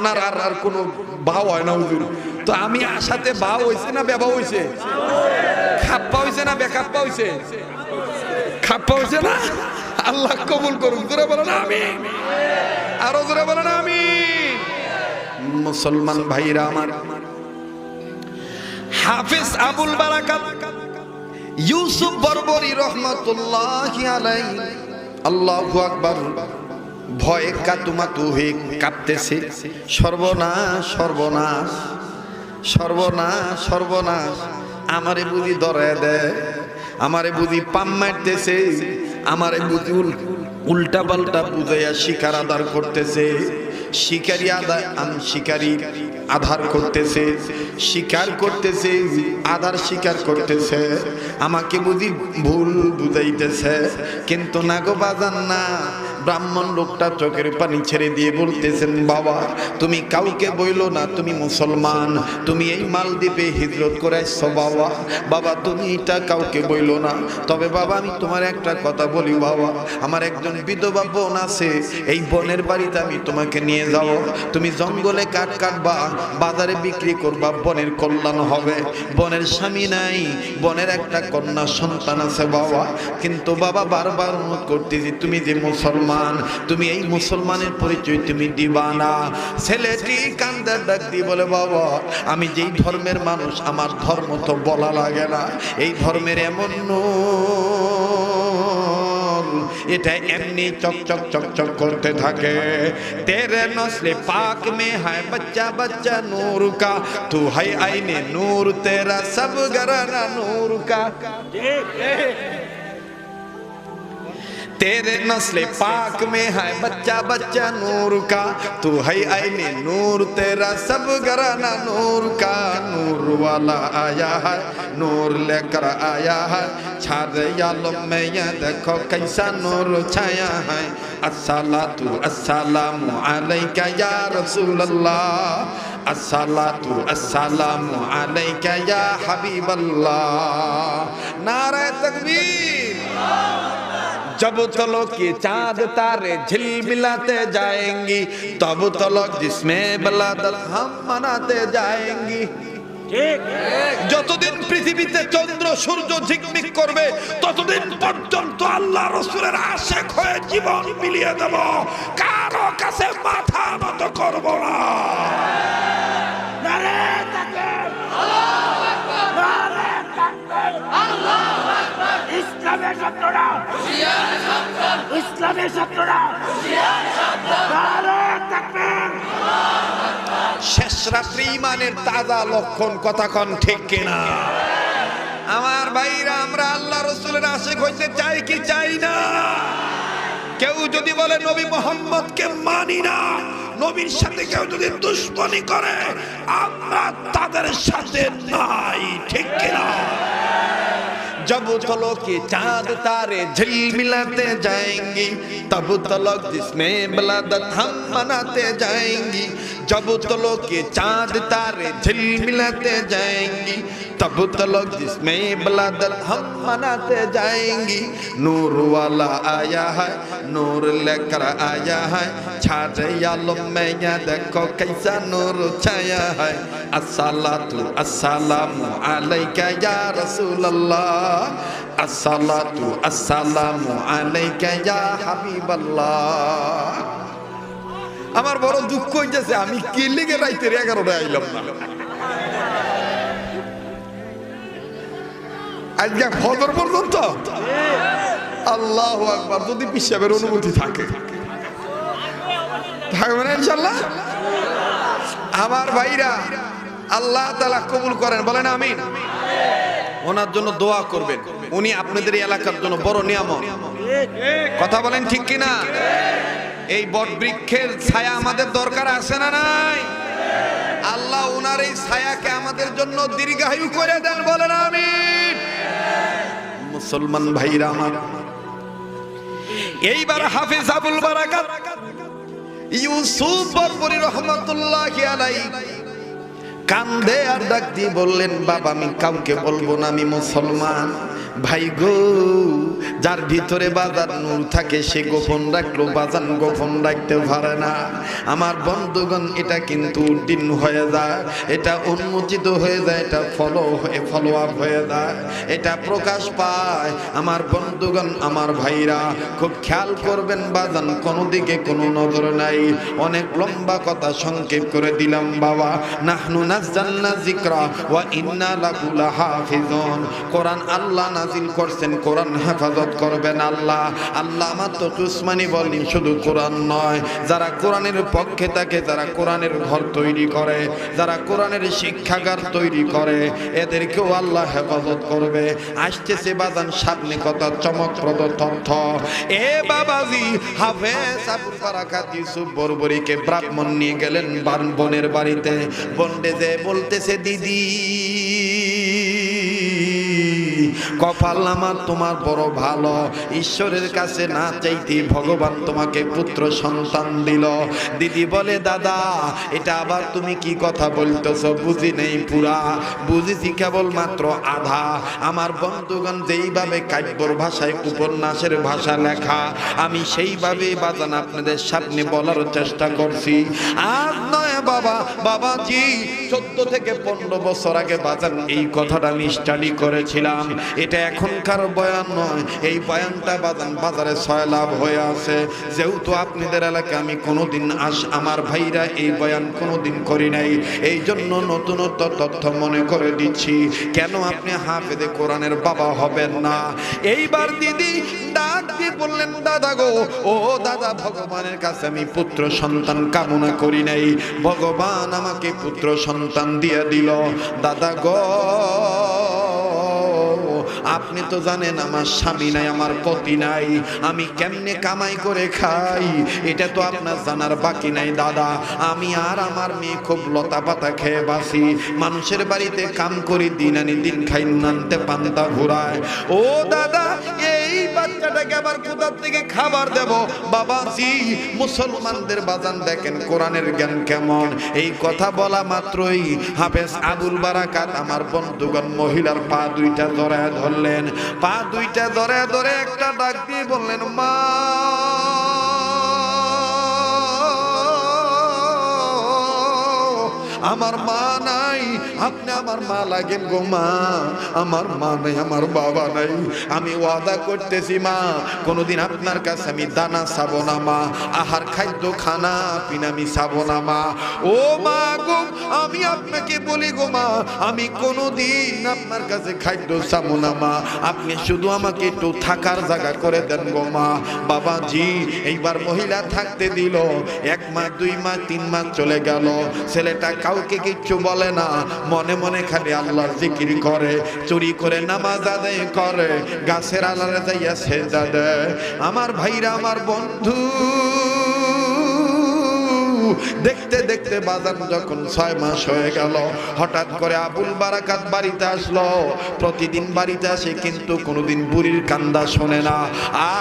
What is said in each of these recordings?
আপনার আর আর কোনো ভাও হয় না হুজুর। তো আমি আশাতে ভাও হইছে না বেবা হইছে? খাপ্পা হইছে না বেখাপ্পা হইছে? খাপ্পা হইছে না? আল্লাহ কবুল করুন জোরে বলেন আমি আরও জোরে বলেন আমি মুসলমান ভাইরা আমার। হাফিজ আবুল বারাকাত, ইউসুফ বরবরি রহমতুল্লাহ আলাই আল্লাহু আকবার। ভয়ে কাতুমাতু হয়ে কাঁপতেছে সর্বনাশ সর্বনাশ সর্বনাশ সর্বনাশ। আমারে বুঝি ধরে দেয় আমারে বুঝি পাম মারতেছে, আমারে বুঝি উল্টা পাল্টা বুঝাইয়া শিকার আদার করতেছে। শিকারি আদার শিকারি আধার করতেছে। শিকার করতেছে, আধার শিকার করতেছে। আমাকে বুঝি ভুল বুঝাইতেছে। কিন্তু না গো বাজান না ব্রাহ্মণ লোকটা চোখের পানি ছেড়ে দিয়ে বলতেছেন, বাবা, তুমি কাউকে বইলো না, তুমি মুসলমান। তুমি এই মালদ্বীপে হিজরত করে আসছো বাবা। বাবা, তুমি এটা কাউকে বইলো না। তবে বাবা, আমি তোমার একটা কথা বলি, বাবা। আমার একজন বিধবা বোন আছে, এই বোনের বাড়িতে আমি তোমাকে নিয়ে যাব। তুমি জঙ্গলে কাঠ কাটবা, বাজারে বিক্রি করবা, বনের কল্যাণ হবে। বনের স্বামী নাই, বনের একটা কন্যা সন্তান আছে, বাবা। কিন্তু বাবা, বারবার অনুরোধ করতেছি, তুমি যে মুসলমান মুসলমান, তুমি এই মুসলমানের পরিচয় তুমি দিবা না। ছেলেটি কান্দার ডাক বলে, বাবা, আমি যেই ধর্মের মানুষ, আমার ধর্ম তো বলা লাগে না। এই ধর্মের এমন এটা এমনি চকচক চকচক করতে থাকে। তেরে নসলে পাক মে হায় বাচ্চা বাচ্চা নূর কা, তু হাই আইনে নূর, তেরা সব গরানা নূর কা। तेरे नस्ल पाक में है बच्चा बच्चा नूर का तू है आईने नूर तेरा सब घराना नूर का नूर वाला आया है नूर लेकर आया है छारे आलम में देखो कैसा नूर छाया है अस्सलातु अस्सलामु अलैका या रसूल अल्लाह अस्सलातु अस्सलामु अलैका या हबीब अल्लाह नारे तकबीर जब तलक की चांद तारे झिलमिलाते जाएंगी तब तलक जिसमें बलादत हम मनाते जाएंगी যতদিন পৃথিবীতে চন্দ্র সূর্য ঝিকমিক করবে ততদিন পর্যন্ত আল্লাহ রসুলের আশেক হয়ে জীবন মিলিয়ে দেব কারো কাছে মাথা নত করব না শেষ রাত্রি ইমানের তাজা লক্ষণ কথাক্ষণ ঠিক কিনা? আমার ভাইরা, আমরা আল্লাহ রসুলের আশেক হইতে চাই কি চাই না? কেউ যদি বলে নবী মোহাম্মদকে মানি না, নবীর সাথে কেউ যদি দুশ্মনী করে, আমরা তাদের সাথে নাই, ঠিক কিনা? जब तलो के चांद तारे झिलमिलाते जाएंगी तब तलक जिसमें बलादत हम मनाते जाएंगी जब के चाँद तारे झिलमिलाते जाएँगी, तब तलक जिसमें बलादल हम मनाते जाएँगी। नूर वाला आया है, नूर लेकर आया है छारे आलम में या देखो कैसा नूर छाया है। असला तू असलाम अलैका या रसूल अल्लाह असला तू असलाम अलैका या हबीब अल्लाह আমার বড় দুঃখ হইতেছে, আমি কি লিগে রাইতের এগারোটায় আইলাম না? আজকে ফজর পর্যন্ত? আল্লাহ আকবার, যদি পিসাবের অনুমতি থাকে। থাকবে না ইনশাল্লাহ আমার ভাইরা, আল্লাহ তালা কবুল করেন, বলেন আমিন। ওনার জন্য দোয়া করবেন। উনি আপনাদের এলাকার জন্য বড় নিয়ামত। কথা বলেন ঠিক কিনা? এই বট বৃক্ষের ছায়া আমাদের দরকার আছে না নাই? আল্লাহ ওনার এই ছায়াকে আমাদের জন্য দীর্ঘায়ু করে দেন বলেন আমি মুসলমান ভাইরা আমার, এইবার হাফিজ আবুল বারাকাত ইউসুফ বরবরি রহমতুল্লাহ আলাই কান্দে আর ডাক দিয়ে বললেন, বাবা, আমি কাউকে বলব না, আমি মুসলমান। ভাই গো, যার ভিতরে বাজার নূর থাকে, সে গোপন রাখল, বাজান গোপন রাখতে পারে না। আমার বন্ধুগণ, এটা কিন্তু উদ্দিন হয়ে যায়, এটা উন্মোচিত হয়ে যায়, এটা ফলো হয়ে ফলো আপ হয়ে যায়। এটা প্রকাশ পায়। আমার বন্ধুগণ, আমার ভাইরা, খুব খেয়াল করবেন, বাজান কোনো দিকে কোনো নজর নাই। অনেক লম্বা কথা সংক্ষেপ করে দিলাম, বাবা। নাহনু নাজ্জালনা যিকরা, ওয়া ইন্না লাহু লাহাফিজুন। কোরআন আল্লাহ নাজিল করছেন, কোরআন হেফাজত করবেন আল্লাহ। আল্লাহ আমার তো উসমানি বলেন, শুধু কোরআন নয়। যারা কোরআনের পক্ষে থাকে, যারা কোরআনের ঘর তৈরি করে, যারা কোরআনের শিক্ষাগার তৈরি করে, এদেরকেও আল্লাহ হেফাজত করবে। আসতেছে বাজান সামনে কথা, চমকপ্রদ তথ্য। এ বাবাজি, হাফেজ আবুল বারাকাত ইউসুফ বরবরিকে ব্রাহ্মণ নিয়ে গেলেন বান বোনের বাড়িতে। বন্ডে যে বলতেছে, দিদি কপাল আমার তোমার বড় ভালো। ঈশ্বরের কাছে না চাইতে ভগবান তোমাকে পুত্র সন্তান দিল। দিদি বলে, দাদা, এটা আবার তুমি কি কথা বলতেছ? বুঝি নেই পুরা। বুঝেছি কেবল মাত্র আধা। আমার বন্ধুগণ যেইভাবে কাব্যর ভাষায় উপন্যাসের ভাষা লেখা, আমি সেইভাবে বাজান আপনাদের সামনে বলার চেষ্টা করছি। আজ নয় বাবা, বাবাজি, চোদ্দ থেকে পনেরো বছর আগে বাজান এই কথাটা আমি স্টাডি করেছিলাম। এটা এখনকার বয়ান নয়, এই বয়ানটা বাজান বাজারে ছয় লাভ হয়ে আছে। যেহেতু আপনাদের এলাকায় আমি কোনোদিন আস আমার ভাইরা এই বয়ান কোনোদিন করি নাই। এই জন্য নতুনত্ব তথ্য মনে করে দিচ্ছি, কেন আপনি হাফেদে কোরআনের বাবা হবেন না? এইবার দিদি বললেন, দাদা গো, ও দাদা, ভগবানের কাছে আমি পুত্র সন্তান কামনা করি নাই। ভগবান আমাকে পুত্র সন্তান দিয়ে দিল। দাদা গো, আপনি তো জানেন আমার স্বামী নাই, আমার পতি নাই। আমি কেমনে কামাই করে খাই? এটা তো আপনার জানার বাকি নাই, দাদা। আমি আর আমার মেয়ে খুব লতা পাতা খেয়ে বাসি মানুষের বাড়িতে কাম করি, দিন আনি দিন খাই, নানতে পান্তা ঘুরায়। ও দাদা এই বাচ্চাটাকে আবার কোথার থেকে খাবার দেব। মুসলমানদের বাজান দেখেন, কোরআনের জ্ঞান কেমন? এই কথা বলা মাত্রই হাফেজ আবুল বারাকাত, আমার বন্ধুগণ, মহিলার পা দুইটা ধরায় ধরলেন। পা দুইটা ধরে ধরে একটা ডাক দিয়ে বললেন, মা, আমার মা নাই। আপনি আমার মা লাগেন গো মা। আমার মা নাই, আমার বাবা নাই। আমি ওয়াদা করতেছি মা, কোনোদিন আপনার কাছে আমি দানা চাবো না মা। আহার খাদ্য, খানা, পিনা আমি চাবো না মা। ও মা গো, আমি আপনাকে বলি গো মা, আমি কোনোদিন আপনার কাছে খাদ্য চাবো না মা। আপনি শুধু আমাকে একটু থাকার জায়গা করে দেন গো মা। বাবাজি, এইবার মহিলা থাকতে দিল। এক মাস দুই মাস তিন মাস চলে গেল। ছেলেটা কাউকে কিচ্ছু বলে না। মনে মনে খালি আল্লাহর জিকির করে, চুরি করে নামাজ আদায় করে, গাছের আলারে যাইয়া সেজা দেয়। আমার ভাইরা, আমার বন্ধু দেখতে যখন ছয় মাস হয়ে গেল, হঠাৎ করে আবুল বারাকাত বাড়িতে আসলো। প্রতিদিন বাড়িতে আসে কিন্তু কোনোদিন বুড়ির কান্দা শোনে না।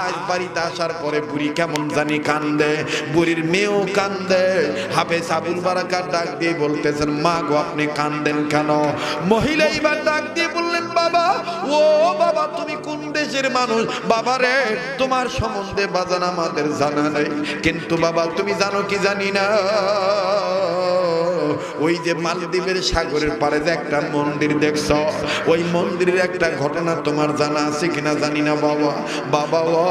আজ বাড়িতে আসার পরে বুড়ি কেমন জানি কান্দে, বুড়ির মেয়েও কান্দে। হাফেজ আবুল বারাকাত ডাক দিয়ে বলতেছেন, মা গো, আপনি কান্দেন কেন? মহিলা এইবার ডাক দিয়ে বললেন, বাবা, ও বাবা, তুমি কোন দেশের মানুষ? বাবা রে, তোমার সম্বন্ধে বাজান আমাদের জানা নেই। কিন্তু বাবা, তুমি জানো কি জানি না? ওই যে মালদ্বীপের সাগরের পারে যে একটা মন্দির দেখছ, ওই মন্দিরের একটা ঘটনা তোমার জানা আছে কিনা জানি না বাবা। বাবা ও,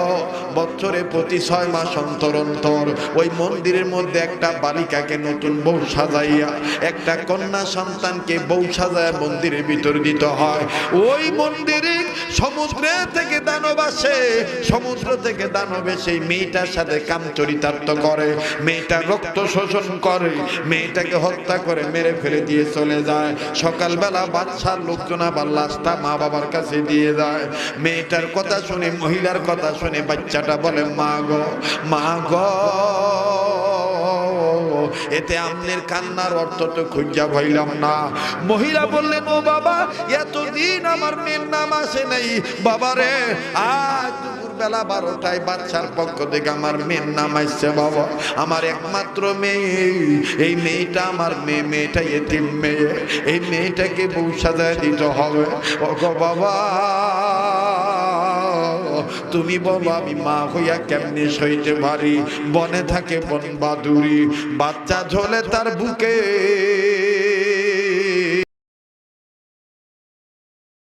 বছরে প্রতি ছয় মাস অন্তর অন্তর ওই মন্দিরের মধ্যে একটা বালিকাকে নতুন বউ সাজাইয়া, একটা কন্যা সন্তানকে বউ সাজায় মন্দিরের ভিতর দিতে হয়। ওই মন্দিরে সমুদ্রে থেকে দানব আসে, সমুদ্র থেকে দানবে সেই মেয়েটার সাথে কাম চরিতার্থ করে মেয়েটা রক্ত শোষণ করে, মেয়েটাকে হত্যা করে মেরে ফেলে দিয়ে চলে যায়। সকালবেলা বাচ্চার লোকজন আবার লাশটা মা বাবার কাছে দিয়ে যায়। মেয়েটার কথা শুনে, মহিলার কথা শুনে বাচ্চাটা বলে, মা গো মা গো, এতে আমনের কান্নার অর্থ তো খুঁজা পাইলাম না। মহিলা বললেন, ও বাবা, এতদিন আমার মেয়ের নাম আসে নাই। বাবা রে আজ বেলা বারোটায় বাচ্চার পক্ষ থেকে আমার মেয়ের নাম আসছে, বাবা। আমার একমাত্র মেয়ে। এই মেয়েটা আমার মেয়ে, মেয়েটা এতিম মেয়ে। এই মেয়েটাকে বউ সাজায় দিতে হবে। ও গো বাবা, তুমি বলো, আমি মা হইয়া কেমনি সইতে পারি? বনে থাকে বন বাদুরি। বাচ্চা ঝোলে তার বুকে।